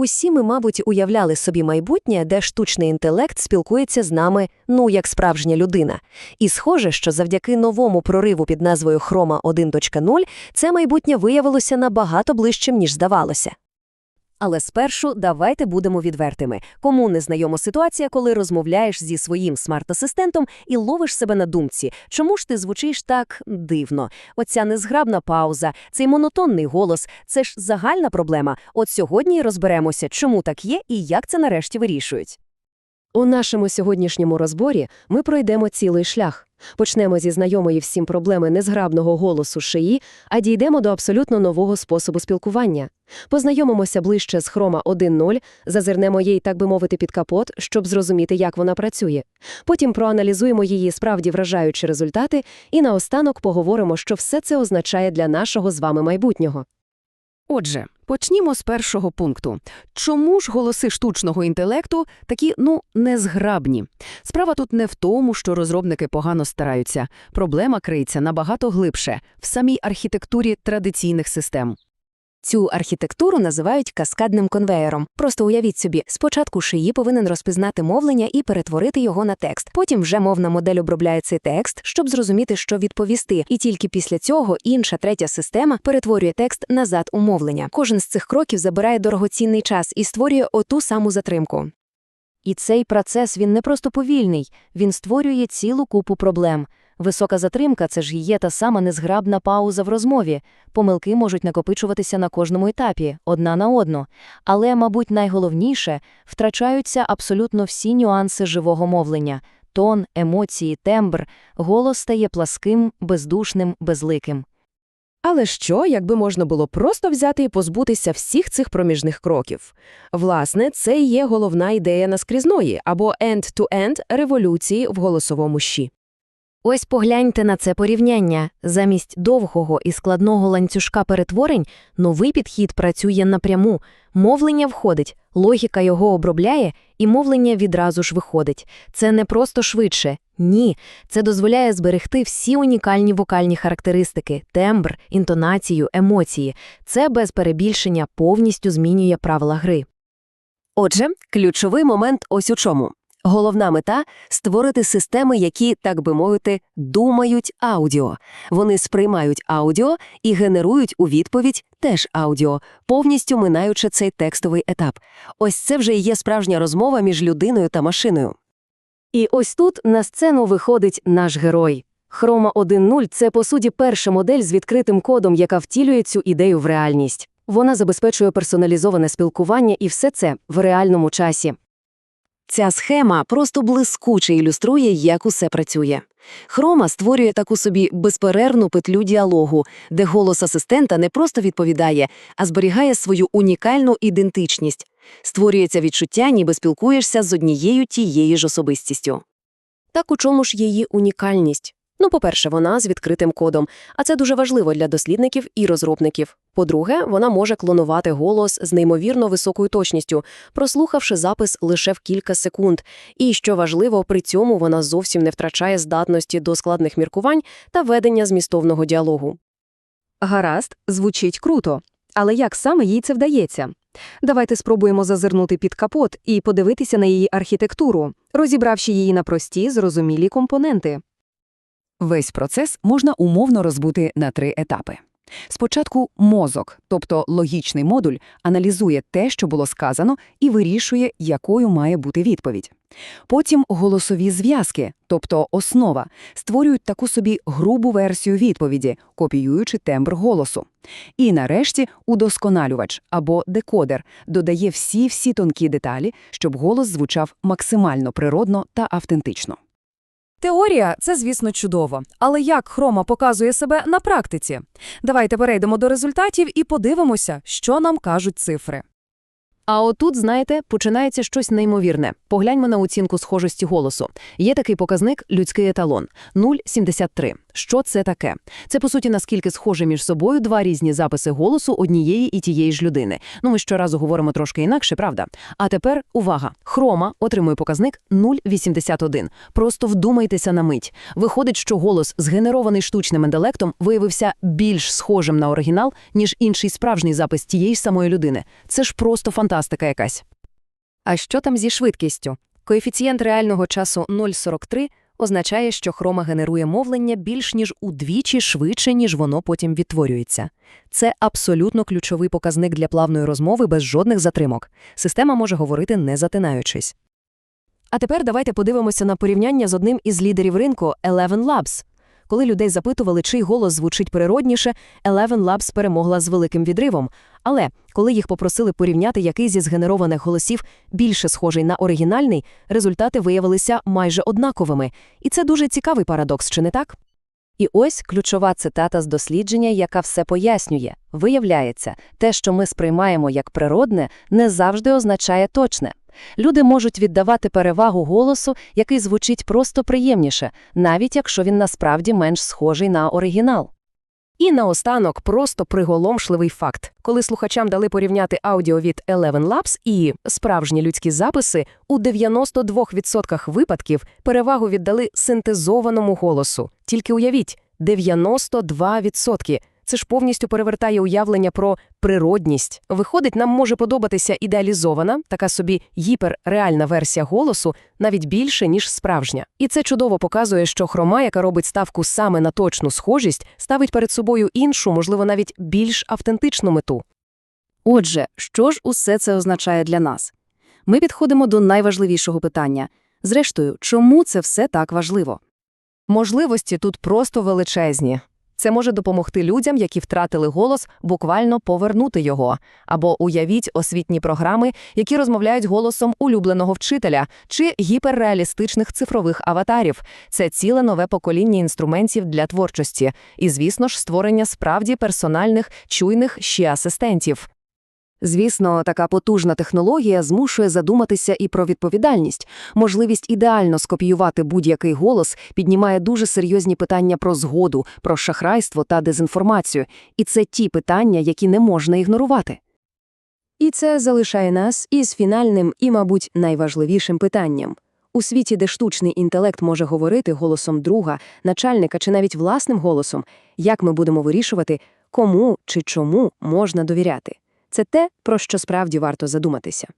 Усі ми, мабуть, уявляли собі майбутнє, де штучний інтелект спілкується з нами, ну, як справжня людина. І схоже, що завдяки новому прориву під назвою Хрома 1.0 це майбутнє виявилося набагато ближчим, ніж здавалося. Але спершу давайте будемо відвертими. Кому не знайома ситуація, коли розмовляєш зі своїм смарт-асистентом і ловиш себе на думці, чому ж ти звучиш так дивно? Оця незграбна пауза, цей монотонний голос – це ж загальна проблема. От сьогодні розберемося, чому так є і як це нарешті вирішують. У нашому сьогоднішньому розборі ми пройдемо цілий шлях. Почнемо зі знайомої всім проблеми незграбного голосу шиї, а дійдемо до абсолютно нового способу спілкування. Познайомимося ближче з Хрома 1.0, зазирнемо їй, так би мовити, під капот, щоб зрозуміти, як вона працює. Потім проаналізуємо її справді вражаючі результати і наостанок поговоримо, що все це означає для нашого з вами майбутнього. Отже, почнімо з першого пункту. Чому ж голоси штучного інтелекту такі, ну, незграбні? Справа тут не в тому, що розробники погано стараються. Проблема криється набагато глибше – в самій архітектурі традиційних систем. Цю архітектуру називають каскадним конвеєром. Просто уявіть собі, спочатку шиї повинен розпізнати мовлення і перетворити його на текст. Потім вже мовна модель обробляє цей текст, щоб зрозуміти, що відповісти. І тільки після цього інша третя система перетворює текст назад у мовлення. Кожен з цих кроків забирає дорогоцінний час і створює оту саму затримку. І цей процес він не просто повільний, він створює цілу купу проблем. Висока затримка це ж є та сама незграбна пауза в розмові. Помилки можуть накопичуватися на кожному етапі, одна на одну. Але, мабуть, найголовніше втрачаються абсолютно всі нюанси живого мовлення тон, емоції, тембр, голос стає пласким, бездушним, безликим. Але що, якби можна було просто взяти і позбутися всіх цих проміжних кроків? Власне, це і є головна ідея наскрізної або end-to-end революції в голосовому щі. Ось погляньте на це порівняння. Замість довгого і складного ланцюжка перетворень новий підхід працює напряму. Мовлення входить, логіка його обробляє, і мовлення відразу ж виходить. Це не просто швидше. Ні. Це дозволяє зберегти всі унікальні вокальні характеристики, тембр, інтонацію, емоції. Це без перебільшення повністю змінює правила гри. Отже, ключовий момент ось у чому. Головна мета створити системи, які, так би мовити, думають аудіо. Вони сприймають аудіо і генерують у відповідь теж аудіо, повністю минаючи цей текстовий етап. Ось це вже і є справжня розмова між людиною та машиною. І ось тут на сцену виходить наш герой. Хрома 1.0 – це, по суті, перша модель з відкритим кодом, яка втілює цю ідею в реальність. Вона забезпечує персоналізоване спілкування і все це в реальному часі. Ця схема просто блискуче ілюструє, як усе працює. Хрома створює таку собі безперервну петлю діалогу, де голос асистента не просто відповідає, а зберігає свою унікальну ідентичність. Створюється відчуття, ніби спілкуєшся з однією тією ж особистістю. Так у чому ж її унікальність? Ну, по-перше, вона з відкритим кодом, а це дуже важливо для дослідників і розробників. По-друге, вона може клонувати голос з неймовірно високою точністю, прослухавши запис лише в кілька секунд. І, що важливо, при цьому вона зовсім не втрачає здатності до складних міркувань та ведення змістовного діалогу. Гаразд, звучить круто. Але як саме їй це вдається? Давайте спробуємо зазирнути під капот і подивитися на її архітектуру, розібравши її на прості, зрозумілі компоненти. Весь процес можна умовно розбути на три етапи. Спочатку мозок, тобто логічний модуль, аналізує те, що було сказано, і вирішує, якою має бути відповідь. Потім голосові зв'язки, тобто основа, створюють таку собі грубу версію відповіді, копіюючи тембр голосу. І нарешті удосконалювач або декодер додає всі-всі тонкі деталі, щоб голос звучав максимально природно та автентично. Теорія це, звісно, чудово. Але як хрома показує себе на практиці? Давайте перейдемо до результатів і подивимося, що нам кажуть цифри. А отут, знаєте, починається щось неймовірне. Погляньмо на оцінку схожості голосу. Є такий показник людський еталон 0,73. Що це таке? Це, по суті, наскільки схожі між собою два різні записи голосу однієї і тієї ж людини. Ну, ми щоразу говоримо трошки інакше, правда? А тепер увага. Хрома отримує показник 0,81. Просто вдумайтеся на мить. Виходить, що голос, згенерований штучним інтелектом, виявився більш схожим на оригінал, ніж інший справжній запис тієї ж самої людини. Це ж просто фантастика якась. А що там зі швидкістю? Коефіцієнт реального часу 0,43 означає, що хрома генерує мовлення більш ніж удвічі швидше, ніж воно потім відтворюється. Це абсолютно ключовий показник для плавної розмови без жодних затримок. Система може говорити не затинаючись. А тепер давайте подивимося на порівняння з одним із лідерів ринку Eleven Labs. Коли людей запитували, чий голос звучить природніше, Eleven Labs перемогла з великим відривом. Але коли їх попросили порівняти, який зі згенерованих голосів більше схожий на оригінальний, результати виявилися майже однаковими. І це дуже цікавий парадокс, чи не так? І ось ключова цитата з дослідження, яка все пояснює. Виявляється, те, що ми сприймаємо як природне, не завжди означає точне. Люди можуть віддавати перевагу голосу, який звучить просто приємніше, навіть якщо він насправді менш схожий на оригінал. І наостанок просто приголомшливий факт. Коли слухачам дали порівняти аудіо від Eleven Labs і справжні людські записи, у 92% випадків перевагу віддали синтезованому голосу. Тільки уявіть, 92%. Це ж повністю перевертає уявлення про природність. Виходить, нам може подобатися ідеалізована, така собі гіперреальна версія голосу, навіть більше, ніж справжня. І це чудово показує, що хрома, яка робить ставку саме на точну схожість, ставить перед собою іншу, можливо, навіть більш автентичну мету. Отже, що ж усе це означає для нас? Ми підходимо до найважливішого питання. Зрештою, чому це все так важливо? Можливості тут просто величезні. Це може допомогти людям, які втратили голос, буквально повернути його. Або уявіть освітні програми, які розмовляють голосом улюбленого вчителя чи гіперреалістичних цифрових аватарів. Це ціле нове покоління інструментів для творчості. І, звісно ж, створення справді персональних, чуйних ще асистентів. Звісно, така потужна технологія змушує задуматися і про відповідальність. Можливість ідеально скопіювати будь-який голос піднімає дуже серйозні питання про згоду, про шахрайство та дезінформацію. І це ті питання, які не можна ігнорувати. І це залишає нас із фінальним і, мабуть, найважливішим питанням. У світі, де штучний інтелект може говорити голосом друга, начальника чи навіть власним голосом, як ми будемо вирішувати, кому чи чому можна довіряти. Це те, про що справді варто задуматися.